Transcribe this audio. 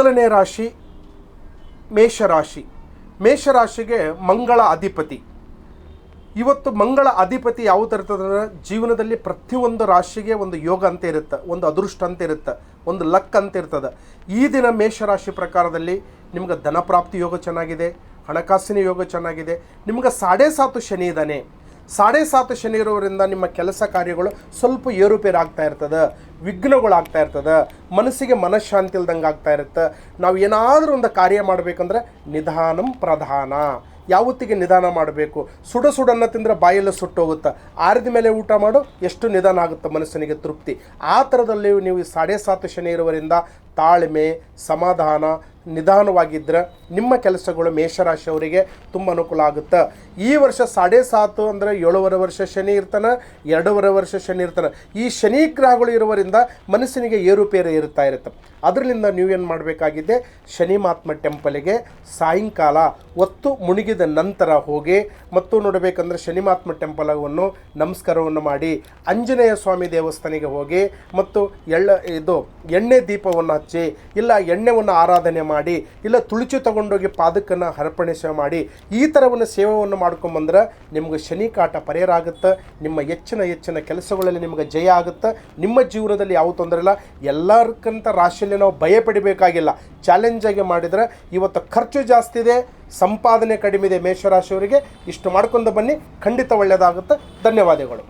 ಮೊದಲನೇ ರಾಶಿ ಮೇಷರಾಶಿ. ಮೇಷರಾಶಿಗೆ ಮಂಗಳ ಅಧಿಪತಿ. ಇವತ್ತು ಮಂಗಳ ಅಧಿಪತಿ ಯಾವ ಥರ ಇರ್ತದಂದ್ರೆ ಜೀವನದಲ್ಲಿ ಪ್ರತಿಯೊಂದು ರಾಶಿಗೆ ಒಂದು ಯೋಗ ಅಂತ ಇರುತ್ತೆ, ಒಂದು ಅದೃಷ್ಟ ಅಂತ ಇರುತ್ತೆ, ಒಂದು ಲಕ್ ಅಂತ ಇರ್ತದೆ. ಈ ದಿನ ಮೇಷರಾಶಿ ಪ್ರಕಾರದಲ್ಲಿ ನಿಮ್ಗೆ ಧನಪ್ರಾಪ್ತಿ ಯೋಗ ಚೆನ್ನಾಗಿದೆ, ಹಣಕಾಸಿನ ಯೋಗ ಚೆನ್ನಾಗಿದೆ, ನಿಮ್ಗೆ ಸಾಡೆ ಸಾತು ಶನಿ ಇದ್ದಾನೆ. ಸಾಡೆ ಸಾತು ಶನಿ ಇರೋದ್ರಿಂದ ನಿಮ್ಮ ಕೆಲಸ ಕಾರ್ಯಗಳು ಸ್ವಲ್ಪ ಏರುಪೇರಾಗ್ತಾ ಇರ್ತದೆ. ವಿಘ್ನಗಳಾಗ್ತಾ ಇರ್ತದೆ, ಮನಸ್ಸಿಗೆ ಮನಃಶಾಂತಿ ಇಲ್ದಂಗೆ ಆಗ್ತಾ ಇರುತ್ತೆ. ನಾವು ಏನಾದರೂ ಒಂದು ಕಾರ್ಯ ಮಾಡಬೇಕಂದ್ರೆ ನಿಧಾನಂ ಪ್ರಧಾನ. ಯಾವತ್ತಿಗೆ ನಿಧಾನ ಮಾಡಬೇಕು? ಸುಡ ಸುಡನ್ನ ತಿಂದರೆ ಸುಟ್ಟು ಸುಟ್ಟೋಗುತ್ತೆ. ಆರಿದ ಮೇಲೆ ಊಟ ಮಾಡು, ಎಷ್ಟು ನಿಧಾನ ಆಗುತ್ತೆ ಮನಸ್ಸಿನಿಗೆ ತೃಪ್ತಿ. ಆ ಥರದಲ್ಲಿ ನೀವು ಸಾಡೆ ಸಾತು ಶನಿ ಇರುವರಿಂದ ತಾಳ್ಮೆ, ಸಮಾಧಾನ ನಿಧಾನವಾಗಿದ್ದರೆ ನಿಮ್ಮ ಕೆಲಸಗಳು ಮೇಷರಾಶಿಯವರಿಗೆ ತುಂಬ ಅನುಕೂಲ ಆಗುತ್ತೆ. ಈ ವರ್ಷ ಸಾಡೆ ಸಾತು ಅಂದರೆ ಏಳುವರೆ ವರ್ಷ ಶನಿ ಇರ್ತಾನೆ, ಎರಡೂವರೆ ವರ್ಷ ಶನಿ ಇರ್ತಾನೆ. ಈ ಶನಿ ಗ್ರಹಗಳು ಇರುವರಿಂದ ಮನಸ್ಸಿನಿಗೆ ಏರುಪೇರು ಇರ್ತಾ ಇರುತ್ತೆ. ಅದರಿಂದ ನೀವೇನು ಮಾಡಬೇಕಾಗಿದೆ? ಶನಿ ಮಹಾತ್ಮ ಟೆಂಪಲಿಗೆ ಸಾಯಂಕಾಲ ಒತ್ತು ಮುಳುಗಿದ ನಂತರ ಹೋಗಿ ಮತ್ತು ನೋಡಬೇಕಂದ್ರೆ ಶನಿ ಮಹಾತ್ಮ ಟೆಂಪಲವನ್ನು ನಮಸ್ಕಾರವನ್ನು ಮಾಡಿ ಆಂಜನೇಯ ಸ್ವಾಮಿ ದೇವಸ್ಥಾನಿಗೆ ಹೋಗಿ ಮತ್ತು ಎಳ್ಳ ಇದು ಎಣ್ಣೆ ದೀಪವನ್ನು ಹಚ್ಚಿ, ಇಲ್ಲ ಎಣ್ಣೆವನ್ನು ಆರಾಧನೆ ಮಾಡಿ, ಇಲ್ಲ ತುಳಚಿ ತಗೊಂಡೋಗಿ ಪಾದಕನ್ನು ಅರ್ಪಣೆ ಸೇವೆ ಮಾಡಿ, ಈ ಥರವನ್ನು ಸೇವೆಯನ್ನು ಮಾಡ್ಕೊಂಬಂದ್ರೆ ನಿಮ್ಗೆ ಶನಿ ಕಾಟ ಪರಿಹಾರ ಆಗುತ್ತೆ, ನಿಮ್ಮ ಹೆಚ್ಚಿನ ಹೆಚ್ಚಿನ ಕೆಲಸಗಳಲ್ಲಿ ನಿಮಗೆ ಜಯ ಆಗುತ್ತೆ, ನಿಮ್ಮ ಜೀವನದಲ್ಲಿ ಯಾವ ತೊಂದರೆ ಇಲ್ಲ ಎಲ್ಲರಕ್ಕಿಂತ ರಾಶಿಯಲ್ಲಿ ನಾವು ಭಯ ಪಡಿಬೇಕಾಗಿಲ್ಲ. ಚಾಲೆಂಜಾಗಿ ಮಾಡಿದರೆ ಇವತ್ತು ಖರ್ಚು ಜಾಸ್ತಿ ಇದೆ, ಸಂಪಾದನೆ ಕಡಿಮೆ ಇದೆ ಮೇಷರಾಶಿಯವರಿಗೆ, ಇಷ್ಟು ಮಾಡ್ಕೊಂಡು ಬನ್ನಿ, ಖಂಡಿತ ಒಳ್ಳೆಯದಾಗುತ್ತೆ ಧನ್ಯವಾದಗಳು.